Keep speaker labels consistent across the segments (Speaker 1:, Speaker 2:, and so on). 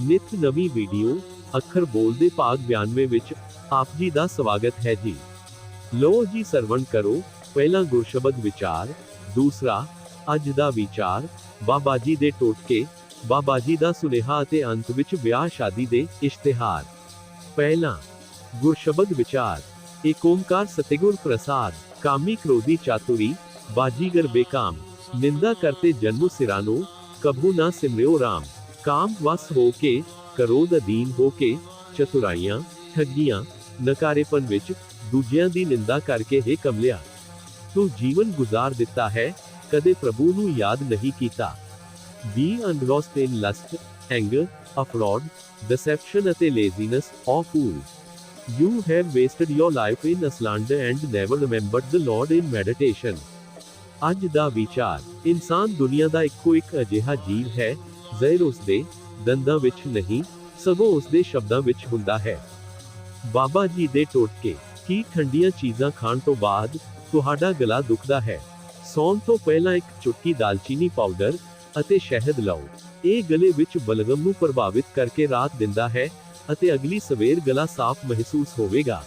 Speaker 1: ਨਿਤ ਨਵੀਂ ਵੀਡੀਓ, ਅੱਖਰ ਬੋਲਦੇ ਭਾਗ 92 ਵਿੱਚ ਆਪ ਜੀ ਦਾ ਸਵਾਗਤ ਹੈ ਜੀ। ਲੋ ਜੀ ਸਰਵਣ ਕਰੋ, ਪਹਿਲਾ ਗੁਰਸ਼ਬਦ ਵਿਚਾਰ, ਦੂਸਰਾ, ਅੱਜ ਦਾ ਵਿਚਾਰ, ਬਾਬਾ ਜੀ ਦੇ ਟੋਟਕੇ, ਬਾਬਾ ਜੀ ਦਾ ਸੁਨੇਹਾ ਅਤੇ ਅੰਤ ਵਿੱਚ ਵਿਆਹ ਸ਼ਾਦੀ ਦੇ ਇਸ਼ਤਿਹਾਰ। ਪਹਿਲਾ, ਗੁਰਸ਼ਬਦ ਵਿਚਾਰ ਏਕ ਓੰਕਾਰ ਸਤਿਗੁਰ ਪ੍ਰਸਾਦ, ਕਾਮੀ ਕ੍ਰੋਧੀ ਚਾਤੁਰੀ, ਬਾਜੀਗਰ ਬੇਕਾਮ, ਨਿੰਦਾ ਕਰਤੇ ਜਨਮ ਸਿਰਾਨੋ ਕਬੂ ਨਾ ਸਿਮਰਿਓ ਰਾਮ। ਕਾਮ ਵਸ ਹੋ ਕੇ ਕਰੋਧ ਅਧੀਨ ਹੋ ਕੇ ਚਤੁਰਾਈਆਂ ਠੱਗੀਆਂ ਨਕਾਰੇਪਨ ਵਿੱਚ ਦੂਜਿਆਂ ਦੀ ਨਿੰਦਾ ਕਰਕੇ ਹੈ ਕਮਲਿਆ ਤੂੰ ਜੀਵਨ ਗੁਜ਼ਾਰ ਦਿੱਤਾ ਹੈ ਕਦੇ ਪ੍ਰਭੂ ਨੂੰ ਯਾਦ ਨਹੀਂ ਕੀਤਾ be unlost in lust anger afford deception ਅਤੇ laziness of fool You have wasted your life in a slander and never remembered the Lord in ਅੱਜ ਦਾ ਵਿਚਾਰ ਇਨਸਾਨ ਦੁਨੀਆ ਦਾ ਇੱਕੋ ਇੱਕ ਅਜਿਹਾ ਜੀਵ ਹੈ ਜ਼ਹਿਰ ਉਸ ਦੇ ਦੰਦਾਂ ਵਿੱਚ ਨਹੀਂ, ਸਗੋਂ ਉਸ ਦੇ ਸ਼ਬਦਾਂ ਵਿੱਚ ਹੁੰਦਾ ਹੈ। ਬਾਬਾ ਜੀ ਦੇ ਟੋਟਕੇ, ਕੀ ਠੰਡੀਆਂ ਚੀਜ਼ਾਂ ਖਾਣ ਤੋਂ ਬਾਅਦ ਤੁਹਾਡਾ ਗਲਾ ਦੁਖਦਾ ਹੈ? ਸੌਣ ਤੋਂ ਪਹਿਲਾਂ ਇੱਕ ਚੁਟਕੀ ਦਾਲਚੀਨੀ ਪਾਊਡਰ ਅਤੇ ਸ਼ਹਿਦ ਲਓ। ਇਹ ਗਲੇ ਵਿੱਚ ਬਲਗਮ ਨੂੰ ਪ੍ਰਭਾਵਿਤ ਕਰਕੇ ਰਾਤ ਦਿੰਦਾ ਹੈ ਅਤੇ ਅਗਲੀ ਸਵੇਰ ਗਲਾ ਸਾਫ਼ ਮਹਿਸੂਸ ਹੋਵੇਗਾ।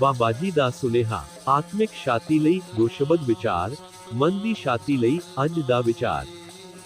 Speaker 1: ਬਾਬਾ ਜੀ ਦਾ ਸੁਨੇਹਾ, ਆਤਮਿਕ ਸ਼ਾਤੀ ਲਈ ਗੁਰਸ਼ਬਦ ਵਿਚਾਰ, ਮਨ ਦੀ ਸ਼ਾਤੀ ਲਈ ਅੱਜ ਦਾ ਵਿਚਾਰ।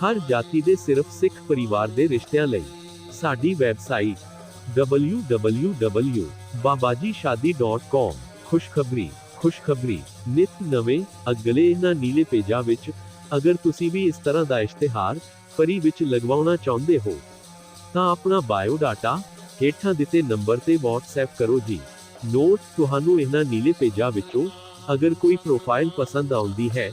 Speaker 1: ਹਰ ਜਾਤੀ ਦੇ ਸਿਰਫ ਸਿੱਖ ਪਰਿਵਾਰ ਦੇ ਰਿਸ਼ਤਿਆਂ ਲਈ। ਸਾਡੀ ਵੈਬਸਾਈਟ www.babajishadi.com ਖੁਸ਼ਖਬਰੀ ਖੁਸ਼ਖਬਰੀ। ਨਿਤ ਨਵੇਂ, ਅਗਲੇ ਇਹਨਾਂ ਨੀਲੇ ਪੇਜਾਂ ਵਿੱਚ ਅਗਰ ਤੁਸੀਂ ਵੀ ਇਸ ਤਰ੍ਹਾਂ ਦਾ ਇਸ਼ਤਿਹਾਰ ਫਰੀ ਵਿੱਚ ਲਗਵਾਉਣਾ ਚਾਹੁੰਦੇ ਹੋ, ਤਾਂ ਆਪਣਾ ਬਾਇਓਡਾਟਾ ਹੇਠਾਂ ਦਿੱਤੇ ਨੰਬਰ ਤੇ WhatsApp ਕਰੋ ਜੀ। ਨੋਟ ਤੁਹਾਨੂੰ ਇਹਨਾਂ ਨੀਲੇ ਪੇਜਾਂ ਵਿੱਚੋਂ ਅਗਰ ਕੋਈ ਪ੍ਰੋਫਾਈਲ ਪਸੰਦ ਆਉਂਦੀ ਹੈ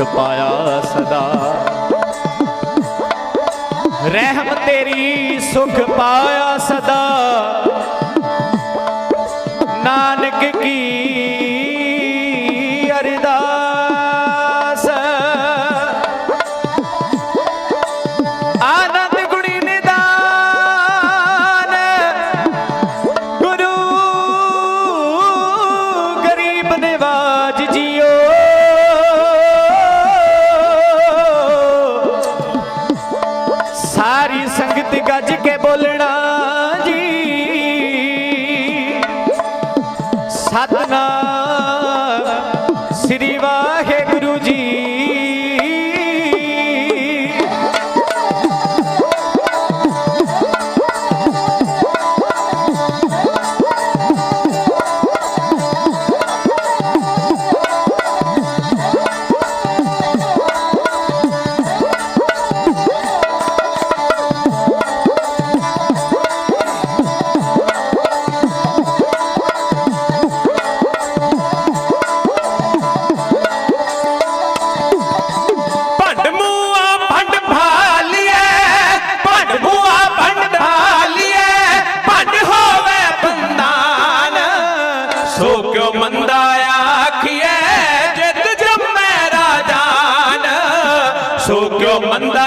Speaker 2: ਹੱਥ ਪਾਇਆ ਸਦਾ। ਰਹਿਮ ਤੇਰੀ ਸੁਖ ਪਾਇਆ ਸਦਾ। ਨਾਨਕ ਕੀ ও মন্দা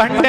Speaker 3: பண்ட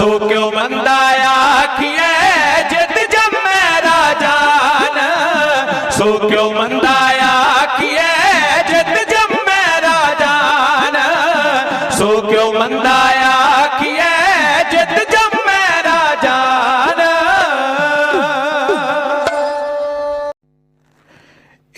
Speaker 3: ਸੋ ਕਿਉ ਮੰਦਾ ਆਖੀਏ ਜਿਤ ਜੰਮੈ ਰਾਜਾਨ ਸੋ ਕਿਉ ਮੰਦਾ